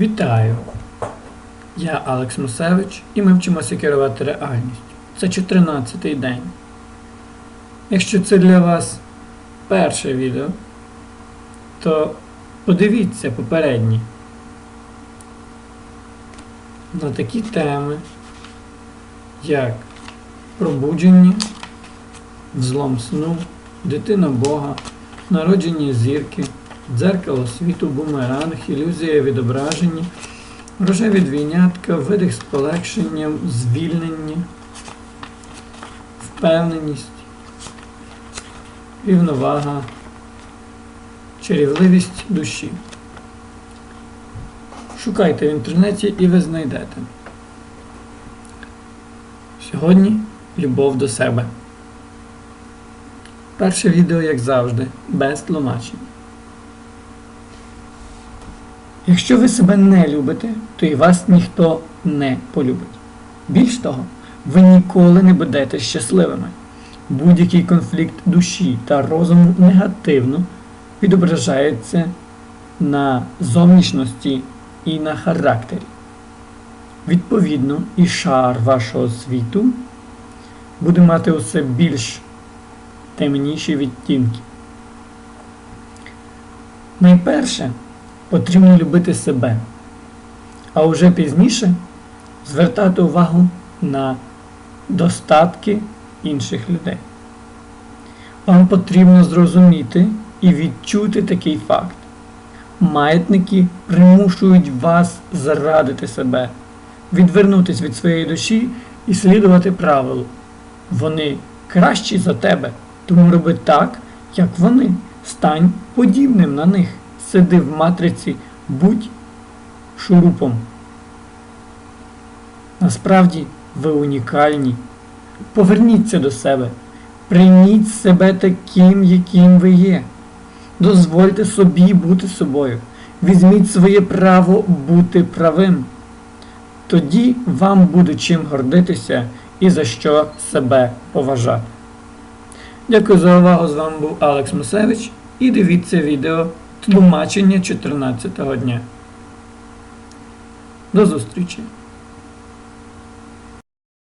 Вітаю! Я Алекс Мусевич і ми вчимося керувати реальністю. Це 14-й день. Якщо це для вас перше відео, то подивіться попередні на такі теми, як пробудження, взлом сну, дитина Бога, народження зірки, дзеркало світу, бумеранг, ілюзія відображення, рожеві двійнятка, видих з полегшенням, звільнення, впевненість, рівновага, чарівливість душі. Шукайте в інтернеті і ви знайдете. Сьогодні любов до себе. Перше відео, як завжди, без тлумачень. Якщо ви себе не любите, то і вас ніхто не полюбить. Більш того, ви ніколи не будете щасливими. Будь-який конфлікт душі та розуму негативно відображається на зовнішності і на характері. Відповідно, і шар вашого світу буде мати усе більш темніші відтінки. Найперше потрібно любити себе, а вже пізніше звертати увагу на достатки інших людей. Вам потрібно зрозуміти і відчути такий факт. Маятники примушують вас зарадити себе, відвернутися від своєї душі і слідувати правилу. Вони кращі за тебе, тому роби так, як вони. Стань подібним на них. Сиди в матриці, будь шурупом. Насправді ви унікальні. Поверніться до себе. Прийміть себе таким, яким ви є. Дозвольте собі бути собою. Візьміть своє право бути правим. Тоді вам буде чим гордитися і за що себе поважати. Дякую за увагу. З вами був Алекс Мусевич і дивіться відео тлумачення 14 го дня. До зустрічі!